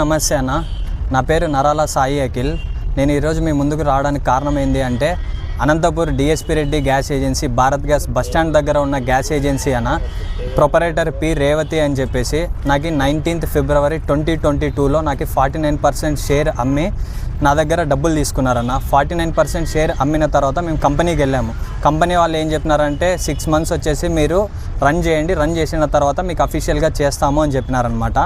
నమస్తే అన్న. నా పేరు నరాల సాయి అఖిల్. నేను ఈరోజు మీ ముందుకు రావడానికి కారణం ఏంటి అంటే Anantapur DSP Reddy gas agency Bharat gas bus stand దగ్గర ఉన్న గ్యాస్ ఏజెన్సీ అన్న. ప్రొపరేటర్ పి రేవతి అని చెప్పేసి నాకు నైన్టీన్త్ ఫిబ్రవరి ట్వంటీ ట్వంటీ టూలో నాకు ఫార్టీ నైన్ పర్సెంట్ షేర్ అమ్మి నా దగ్గర డబ్బులు తీసుకున్నారన్న. ఫార్టీ నైన్ పర్సెంట్ షేర్ అమ్మిన తర్వాత మేము కంపెనీకి వెళ్ళాము. కంపెనీ వాళ్ళు ఏం చెప్పినారంటే సిక్స్ మంత్స్ వచ్చేసి మీరు రన్ చేయండి రన్ చేసిన తర్వాత మీకు అఫీషియల్గా చేస్తాము అని చెప్పినారనమాట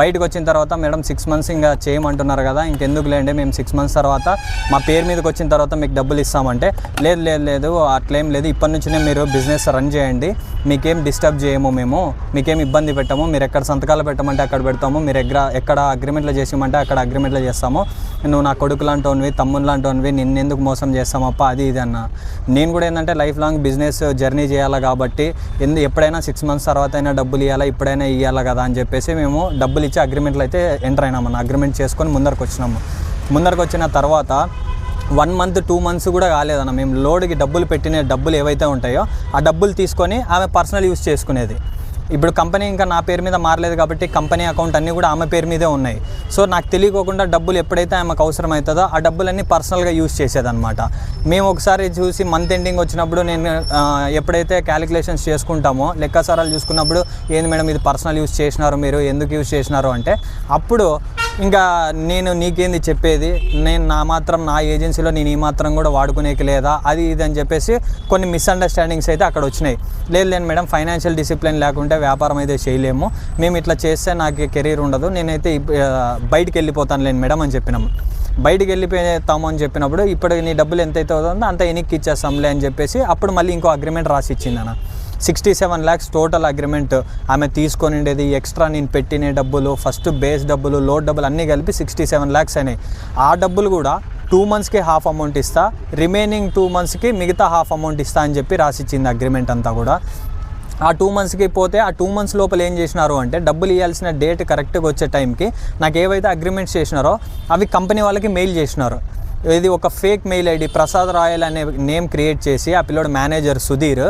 బయటకు వచ్చిన తర్వాత మేడం సిక్స్ మంత్స్ ఇంకా చేయమంటున్నారు కదా ఇంకెందుకు లేండి మేము సిక్స్ మంత్స్ తర్వాత మా పేరు మీదకి వచ్చిన తర్వాత మీకు డబ్బులు ఇస్తామంటే లేదు లేదు లేదు అట్లేం లేదు. ఇప్పటి నుంచినే మీరు బిజినెస్ రన్ చేయండి. మీకేం డిస్టర్బ్ చేయము మేము. మీకేం ఇబ్బంది పెట్టము. మీరు ఎక్కడ సంతకాలు పెట్టమంటే అక్కడ పెడతాము. మీరు ఎక్కడ ఎక్కడ అగ్రిమెంట్లో చేసామంటే అక్కడ అగ్రిమెంట్లో చేస్తాము. నువ్వు నా కొడుకు లాంటివి తమ్ముని లాంటివి నిన్నెందుకు మోసం చేస్తామప్ప అది ఇది అన్న. నేను కూడా ఏంటంటే లైఫ్ లాంగ్ బిజినెస్ జర్నీ చేయాలి కాబట్టి ఎందు ఎప్పుడైనా సిక్స్ మంత్స్ తర్వాత అయినా డబ్బులు ఇవ్వాలా ఇప్పుడైనా ఇవ్వాలా కదా అని చెప్పేసి మేము డబ్బులు ఇచ్చి అగ్రిమెంట్లో అయితే ఎంటర్ అయినామన్న అగ్రిమెంట్ చేసుకొని ముందరకు వచ్చినాము. ముందరకు వచ్చిన తర్వాత వన్ మంత్ టూ మంత్స్ కూడా కాలేదన్న. మేము లోడ్కి డబ్బులు పెట్టిన డబ్బులు ఏవైతే ఉంటాయో ఆ డబ్బులు తీసుకొని ఆమె పర్సనల్ యూస్ చేసుకునేది. ఇప్పుడు కంపెనీ ఇంకా నా పేరు మీద మారలేదు కాబట్టి కంపెనీ అకౌంట్ అన్నీ కూడా ఆమె పేరు మీదే ఉన్నాయి. సో నాకు తెలియకోకుండా డబ్బులు ఎప్పుడైతే ఆమెకు అవసరం అవుతుందో ఆ డబ్బులన్నీ పర్సనల్గా యూజ్ చేసేదన్నమాట. మేము ఒకసారి చూసి మంత్ ఎండింగ్ వచ్చినప్పుడు నేను ఎప్పుడైతే క్యాలిక్యులేషన్స్ చేసుకుంటామో లెక్కసారాలు చూసుకున్నప్పుడు ఏంది మేడం ఇది పర్సనల్ యూజ్ చేసినారు మీరు? ఎందుకు యూజ్ చేసినారు అంటే అప్పుడు ఇంకా నేను నీకేంది చెప్పేది? నేను నా మాత్రం నా ఏజెన్సీలో నేను ఈ మాత్రం కూడా వాడుకునేకి లేదా? అది ఇది అని చెప్పేసి కొన్ని మిస్అండర్స్టాండింగ్స్ అయితే అక్కడ వచ్చినాయి. లేదు లేదు మేడం ఫైనాన్షియల్ డిసిప్లిన్ లేకుంటే వ్యాపారం అయితే చేయలేము. మేము ఇట్లా చేస్తే నాకు కెరీర్ ఉండదు. నేనైతే బయటికి వెళ్ళిపోతాను లేని మేడం అని చెప్పినాము. బయటికి వెళ్ళిపోతాము అని చెప్పినప్పుడు ఇప్పుడు నీ డబ్బులు ఎంత అయితే అవుతుందో అంత ఎనిక్కి ఇచ్చేస్తాంలే అని చెప్పేసి అప్పుడు మళ్ళీ ఇంకో అగ్రిమెంట్ రాసి ఇచ్చింది అన్న. Sixty seven lakhs total agreement ఆమె తీసుకొని ఉండేది ఎక్స్ట్రా నేను పెట్టిన డబ్బులు ఫస్ట్ బేస్ డబ్బులు లోడ్ డబ్బులు అన్నీ కలిపి సిక్స్టీ సెవెన్ ల్యాక్స్ అయినాయి. ఆ డబ్బులు కూడా టూ మంత్స్కి హాఫ్ అమౌంట్ ఇస్తా రిమైనింగ్ టూ మంత్స్కి మిగతా హాఫ్ అమౌంట్ ఇస్తా అని చెప్పి రాసిచ్చింది అగ్రిమెంట్ అంతా కూడా. ఆ టూ మంత్స్కి పోతే ఆ టూ మంత్స్ లోపల ఏం చేసినారు అంటే డబ్బులు ఇవ్వాల్సిన డేట్ కరెక్ట్గా వచ్చే టైంకి నాకు ఏవైతే అగ్రిమెంట్స్ చేసినారో అవి కంపెనీ వాళ్ళకి మెయిల్ చేసినారు. ఇది ఒక fake mail ID. Prasad Royal అనే నేమ్ క్రియేట్ చేసి ఆ పిల్లోడు మేనేజర్ సుధీర్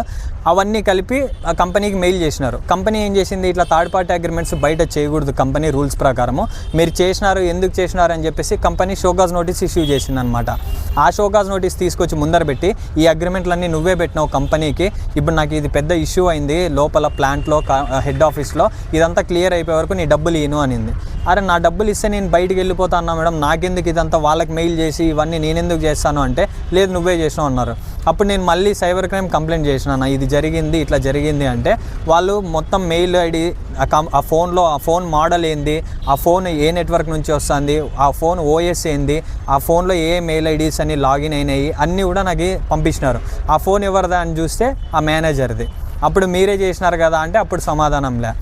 అవన్నీ కలిపి ఆ కంపెనీకి మెయిల్ చేసినారు. కంపెనీ ఏం చేసింది? ఇట్లా థర్డ్ పార్టీ అగ్రిమెంట్స్ బయట చేయకూడదు కంపెనీ రూల్స్ ప్రకారము. మీరు చేసినారు ఎందుకు చేసినారు అని చెప్పేసి కంపెనీ షోకాజ్ నోటీస్ ఇష్యూ చేసింది అనమాట ఆ షోకాజ్ నోటీస్ తీసుకొచ్చి ముందర పెట్టి ఈ అగ్రిమెంట్లన్నీ నువ్వే పెట్టినావు కంపెనీకి. ఇప్పుడు నాకు ఇది పెద్ద ఇష్యూ అయింది. లోపల ప్లాంట్లో హెడ్ ఆఫీస్లో ఇదంతా క్లియర్ అయిపోయే వరకు నీ డబ్బులు ఇను అనింది. అరే నా డబ్బులు ఇస్తే నేను బయటికి వెళ్ళిపోతా అన్నా మేడం. నాకెందుకు ఇదంతా? వాళ్ళకి మెయిల్ చేసి ఇవన్నీ నేనెందుకు చేస్తాను అంటే లేదు నువ్వే చేసినావు అన్నారు. అప్పుడు నేను మళ్ళీ సైబర్ క్రైమ్ కంప్లైంట్ చేసినాను ఇది జరిగింది ఇట్లా జరిగింది అంటే వాళ్ళు మొత్తం మెయిల్ ఐడి ఆ ఆ ఫోన్లో ఆ ఫోన్ మోడల్ ఏంది ఆ ఫోన్ ఏ నెట్వర్క్ నుంచి వస్తుంది ఆ ఫోన్ ఓఎస్ ఏంది ఆ ఫోన్లో ఏ మెయిల్ ఐడీస్ అని లాగిన్ అయినాయి అన్నీ కూడా నాకు పంపించినారు. ఆ ఫోన్ ఎవరిదా అని చూస్తే ఆ మేనేజర్ది. అప్పుడు మీరే చేసినారు కదా అంటే అప్పుడు సమాధానంలే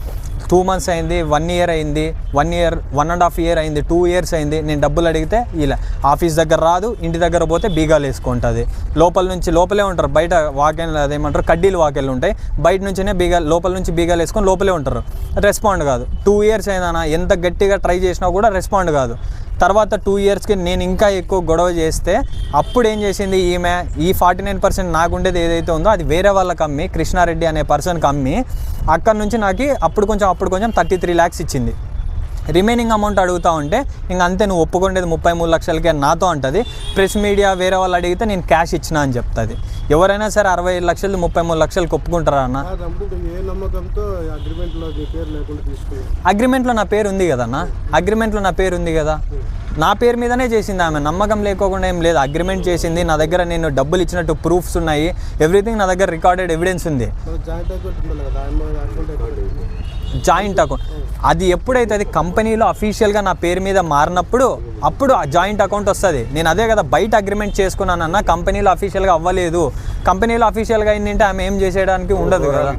టూ మంత్స్ అయింది వన్ ఇయర్ అయింది one year one and half year అయింది టూ ఇయర్స్ అయింది. నేను డబ్బులు అడిగితే ఇలా ఆఫీస్ దగ్గర రాదు ఇంటి దగ్గర పోతే బీగాలు వేసుకుంటుంది. లోపల నుంచి లోపలే ఉంటారు బయట వాకెళ్ళు అదేమంటారు కడ్డీలు వాకెళ్ళు ఉంటాయి. బయట నుంచినే బీగాలు లోపల నుంచి బీగాలు వేసుకొని లోపలే ఉంటారు. రెస్పాండ్ కాదు. టూ ఇయర్స్ అయినా ఎంత గట్టిగా ట్రై చేసినా కూడా రెస్పాండ్ కాదు. తర్వాత టూ ఇయర్స్కి నేను ఇంకా ఎక్కువ గొడవ చేస్తే అప్పుడు ఏం చేసింది ఈమె? ఈ ఫార్టీ నైన్ పర్సెంట్ నాకుండేది ఏదైతే ఉందో అది వేరే వాళ్ళకి అమ్మి కృష్ణారెడ్డి అనే పర్సన్కి అమ్మి అక్కడ నుంచి నాకు అప్పుడు కొంచెం అప్పుడు కొంచెం థర్టీ త్రీ ల్యాక్స్ ఇచ్చింది. రిమైనింగ్ అమౌంట్ అడుగుతా ఉంటే ఇంక అంతే నువ్వు ఒప్పుకుండేది ముప్పై మూడు లక్షలకే నాతో అంటది. ప్రెస్ మీడియా వేరే వాళ్ళు అడిగితే నేను క్యాష్ ఇచ్చిన అని చెప్తుంది. ఎవరైనా సరే అరవై ఐదు లక్షలు ముప్పై మూడు లక్షలకు ఒప్పుకుంటారా అన్న? కాదప్పుడు ఏ నమ్మకంతో అగ్రిమెంట్లో నీ పేరు లేకుండా తీసుకున్నావు అగ్రిమెంట్లో నా పేరు ఉంది కదన్న అగ్రిమెంట్లో నా పేరు ఉంది కదా నా పేరు మీదనే చేసింది ఆమె. నమ్మకం లేకోకుండా ఏం లేదు. అగ్రిమెంట్ చేసింది. నా దగ్గర నేను డబ్బులు ఇచ్చినట్టు ప్రూఫ్స్ ఉన్నాయి. ఎవ్రీథింగ్ నా దగ్గర రికార్డెడ్ ఎవిడెన్స్ ఉంది? Joint account. అది ఎప్పుడైతే అది కంపెనీలో అఫీషియల్గా నా పేరు మీద మారినప్పుడు అప్పుడు ఆ జాయింట్ అకౌంట్ వస్తుంది. నేను అదే కదా బయట అగ్రిమెంట్ చేసుకున్నానన్న కంపెనీలో అఫీషియల్గా అవ్వలేదు. కంపెనీలో అఫీషియల్గా అయిందంటే ఆమె ఏం చేసేయడానికి ఉండదు కదా.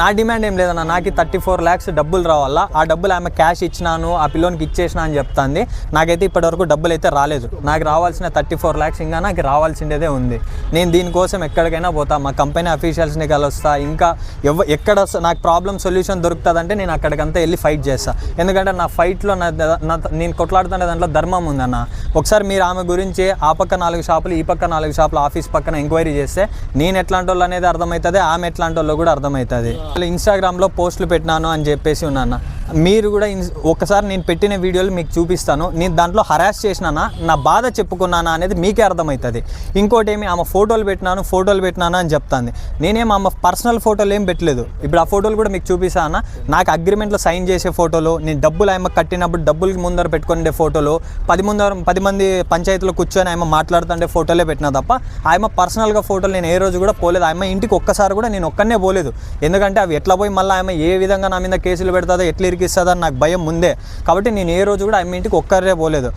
నా డిమాండ్ ఏం లేదన్న నాకు థర్టీ ఫోర్ ల్యాక్స్ డబ్బులు రావాలా? ఆ డబ్బులు ఆమె క్యాష్ ఇచ్చినాను ఆ పిల్లోనికి ఇచ్చేసిన అని చెప్తాంది. నాకైతే ఇప్పటివరకు డబ్బులు అయితే రాలేదు. నాకు రావాల్సిన థర్టీ ఫోర్ ల్యాక్స్ ఇంకా నాకు రావాల్సిందేదే ఉంది. నేను దీనికోసం ఎక్కడికైనా పోతా మా కంపెనీ అఫీషియల్స్ని కలుస్తా ఇంకా ఎవ ఎక్కడ నాకు ప్రాబ్లం సొల్యూషన్ దొరుకుతుందంటే నేను అక్కడికంతా వెళ్ళి ఫైట్ చేస్తా. ఎందుకంటే నా ఫైట్లో నా నా నేను కొట్లాడుతున్న దాంట్లో ధర్మం ఉందన్న. ఒకసారి మీరు ఆమె గురించి ఆ పక్క నాలుగు షాపులు ఈ పక్క నాలుగు షాపులు ఆఫీస్ పక్కన ఎంక్వైరీ చేస్తే నేను ఎట్లాంటి వాళ్ళు అనేది అర్థమవుతుంది ఆమె ఎట్లాంటి వాళ్ళు కూడా అర్థమవుతుంది. ఇన్స్టాగ్రామ్లో పోస్టులు పెట్టినాను అని చెప్పేసి ఉన్నాను. మీరు కూడా ఒకసారి నేను పెట్టిన వీడియోలు మీకు చూపిస్తాను. నేను దాంట్లో హరాస్ చేసినానా నా బాధ చెప్పుకున్నానా అనేది మీకే అర్థమవుతుంది. ఇంకోటి ఏమి ఆమె ఫోటోలు పెట్టినాను ఫోటోలు పెట్టినానా అని చెప్తాను నేనేం ఆమె పర్సనల్ ఫోటోలు ఏం పెట్టలేదు. ఇప్పుడు ఆ ఫోటోలు కూడా మీకు చూపిస్తానా నాకు అగ్రిమెంట్లో సైన్ చేసే ఫోటోలు నేను డబ్బులు ఆమె కట్టినప్పుడు డబ్బులకి ముందర పెట్టుకునే ఫోటోలు పది ముందర పది మంది పంచాయతీలో కూర్చొని ఆమె మాట్లాడుతుండే ఫోటోలే పెట్టినా తప్ప ఆమె పర్సనల్గా ఫోటోలు నేను ఏ రోజు కూడా పోలేదు. ఆమె ఇంటికి ఒక్కసారి కూడా నేను ఒక్కనే పోలేదు. ఎందుకంటే అవి ఎట్లా పోయి మళ్ళీ ఆమె ఏ విధంగా నా మీద కేసులు పెడతాదో ఎట్లా ఇరికిస్తుందో నాకు భయం ముందే. కాబట్టి నేను ఏ రోజు కూడా ఆమె ఇంటికి ఒక్కరే పోలేదు.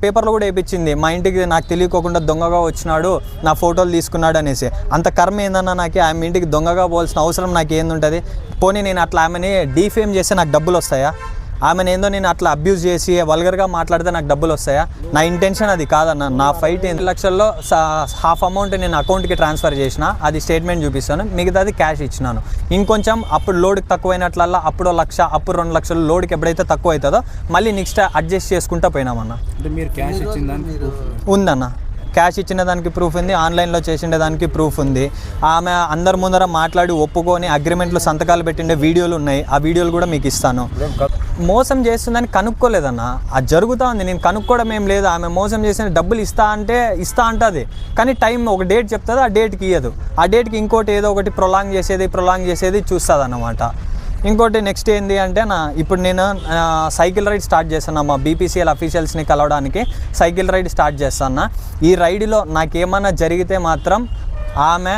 పేపర్లో కూడా వేయించింది మా ఇంటికి నాకు తెలియకోకుండా దొంగగా వచ్చినాడు నా ఫోటోలు తీసుకున్నాడు అనేసి. అంత కర్మ ఏందన్నా నాకు? ఆమె ఇంటికి దొంగగా పోవాల్సిన అవసరం నాకు ఏందుంటుంది పోనీ నేను అట్లా ఆమెని డీఫేమ్ చేస్తే నాకు డబ్బులు వస్తాయా? ఆమెను ఏందో నేను అట్లా అబ్యూజ్ చేసి వల్గర్గా మాట్లాడితే నాకు డబ్బులు వస్తాయా? నా ఇంటెన్షన్ అది కాదన్న. నా ఫైట్ ఎనిమిది లక్షల్లో హాఫ్ అమౌంట్ నేను అకౌంట్కి ట్రాన్స్ఫర్ చేసిన అది స్టేట్మెంట్ చూపిస్తాను. మిగతాది క్యాష్ ఇచ్చినాను. ఇంకొంచెం అప్పుడు లోడ్కి తక్కువైనట్లల్లా అప్పుడు లక్ష అప్పుడు రెండు లక్షలు లోడ్కి ఎప్పుడైతే తక్కువ అవుతుందో మళ్ళీ నెక్స్ట్ అడ్జస్ట్ చేసుకుంటా పోయినామన్న. అంటే మీరు క్యాష్ ఇచ్చిన దానికి proof ఉంది. ఉందన్న. క్యాష్ ఇచ్చిన దానికి ప్రూఫ్ ఉంది ఆన్లైన్లో చేసిండే దానికి ప్రూఫ్ ఉంది. ఆమె అందరి ముందర మాట్లాడి ఒప్పుకొని అగ్రిమెంట్లో సంతకాలు పెట్టిండే వీడియోలు ఉన్నాయి. ఆ వీడియోలు కూడా మీకు ఇస్తాను. మోసం చేస్తుందని కనుక్కోలేదన్న. అది జరుగుతూ ఉంది నేను కనుక్కోవడం ఏం లేదు. ఆమె మోసం చేసిన డబ్బులు ఇస్తా అంటే ఇస్తా అంటుంది. కానీ టైం ఒక డేట్ చెప్తుంది ఆ డేట్కి ఇయ్యదు. ఆ డేట్కి ఇంకోటి ఏదో ఒకటి ప్రొలాంగ్ చేసేది ప్రొలాంగ్ చేసేది చూస్తుంది అన్నమాట ఇంకోటి నెక్స్ట్ ఏంటి అంటే నా ఇప్పుడు నేను సైకిల్ రైడ్ స్టార్ట్ చేస్తాను మా బీపీసీఎల్ అఫీషియల్స్ని కలవడానికి సైకిల్ రైడ్ స్టార్ట్ చేస్తాను ఈ రైడ్లో నాకేమన్నా జరిగితే మాత్రం ఆమె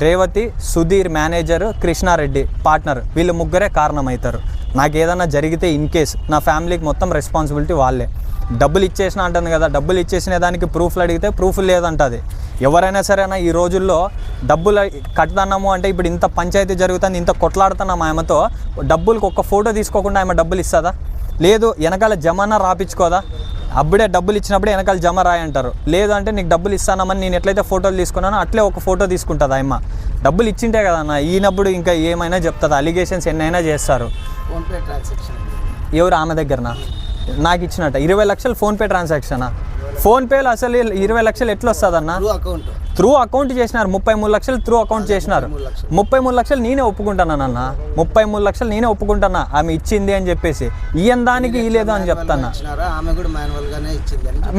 రేవతి సుధీర్ మేనేజర్ కృష్ణారెడ్డి పార్ట్నర్ వీళ్ళు ముగ్గురే కారణమవుతారు. నాకు ఏదైనా జరిగితే ఇన్ కేస్ నా ఫ్యామిలీకి మొత్తం రెస్పాన్సిబిలిటీ వాళ్ళే. డబ్బులు ఇచ్చేసిన అంటుంది కదా డబ్బులు ఇచ్చేసిన దానికి ప్రూఫ్లు అడిగితే ప్రూఫ్ లేదంటది. ఎవరైనా సరేనా ఈ రోజుల్లో డబ్బులు కట్టదన్నాము అంటే ఇప్పుడు ఇంత పంచాయతీ జరుగుతుంది ఇంత కొట్లాడుతున్నాం ఆమెతో డబ్బులకు ఒక్క ఫోటో తీసుకోకుండా ఆమె డబ్బులు ఇస్తుందా? లేదు వెనకాల జమానా రాపించుకోదా అప్పుడే డబ్బులు ఇచ్చినప్పుడే వెనకాల జమ రాయి అంటారు. లేదు అంటే నీకు డబ్బులు ఇస్తానమని నేను ఎట్లయితే ఫోటోలు తీసుకున్నానో అట్లే ఒక ఫోటో తీసుకుంటుంది ఆయమ్మ. డబ్బులు ఇచ్చింటే కదన్న ఈయనప్పుడు ఇంకా ఏమైనా చెప్తుంది అలిగేషన్స్ ఎన్నైనా చేస్తారు. ఫోన్పే ట్రాన్సాక్షన్ ఎవరు ఆమె దగ్గరనా? నాకు ఇచ్చినట్ట. ఇరవై లక్షలు ఫోన్పే ట్రాన్సాక్షనా ఫోన్పేలో అసలు ఇరవై లక్షలు ఎట్లా వస్తుందన్న ట్రూ అకౌంట్ త్రూ అకౌంట్ చేసినారు. ముప్పై మూడు లక్షలు త్రూ అకౌంట్ చేసినారు. ముప్పై మూడు లక్షలు నేనే ఒప్పుకుంటానన్న. ముప్పై మూడు లక్షలు నేనే ఒప్పుకుంటానా? ఆమె ఇచ్చింది అని చెప్పేసి. ఈయన దానికి ఇయ్యలేదు అని చెప్తాను?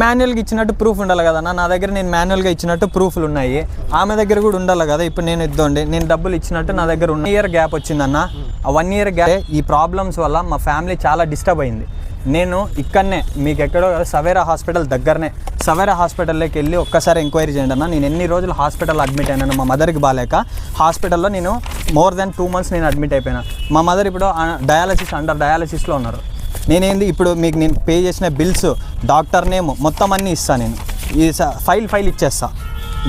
మాన్యువల్గా ఇచ్చినట్టు ప్రూఫ్ ఉండాలి కదన్న నా దగ్గర నేను మాన్యువల్గా ఇచ్చినట్టు ప్రూఫ్లు ఉన్నాయి. ఆమె దగ్గర కూడా ఉండాలి కదా. ఇప్పుడు నేను ఇద్దండి. నేను డబ్బులు ఇచ్చినట్టు నా దగ్గర ఉన్న ఇయర్ గ్యాప్ వచ్చిందన్న. ఆ వన్ ఇయర్ గ్యాప్ ఈ ప్రాబ్లమ్స్ వల్ల మా ఫ్యామిలీ చాలా డిస్టర్బ్ అయింది. నేను ఇక్కడనే మీకు ఎక్కడో సవేరా హాస్పిటల్ దగ్గరనే సవేరా హాస్పిటల్లోకి వెళ్ళి ఒక్కసారి ఎంక్వైరీ చేయండి అన్న. నేను ఎన్ని రోజులు హాస్పిటల్ అడ్మిట్ అయినాను మా మదర్కి బాగాలేక హాస్పిటల్లో నేను మోర్ దెన్ టూ మంత్స్ నేను అడ్మిట్ అయిపోయినా. మా మదర్ ఇప్పుడు డయాలసిస్ అండర్ డయాలసిస్లో ఉన్నారు. నేనేంది ఇప్పుడు మీకు నేను పే చేసిన బిల్స్ డాక్టర్ నేమ్ మొత్తం అన్నీ ఇస్తాను నేను. ఈ స- ఫైల్ ఫైల్ ఇచ్చేస్తా.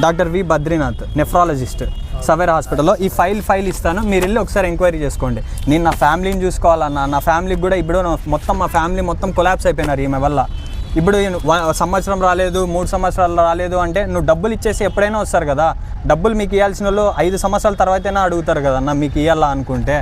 Doctor V Badrinath nephrologist Savera హాస్పిటల్లో. ఈ ఫైల్ ఫైల్ ఇస్తాను. మీరు వెళ్ళి ఒకసారి ఎంక్వైరీ చేసుకోండి. నేను నా ఫ్యామిలీని చూసుకోవాలన్నా నా ఫ్యామిలీకి కూడా ఇప్పుడు మొత్తం మా ఫ్యామిలీ మొత్తం కొలాప్స్ అయిపోయినారు ఈమె వల్ల. ఇప్పుడు సంవత్సరం రాలేదు మూడు సంవత్సరాలు రాలేదు అంటే నువ్వు డబ్బులు ఇచ్చేసి ఎప్పుడైనా వస్తారు కదా. డబ్బులు మీకు ఇవ్వాల్సిన వాళ్ళు ఐదు సంవత్సరాల తర్వాతైనా అడుగుతారు కదన్నా మీకు ఇవ్వాలా అనుకుంటే.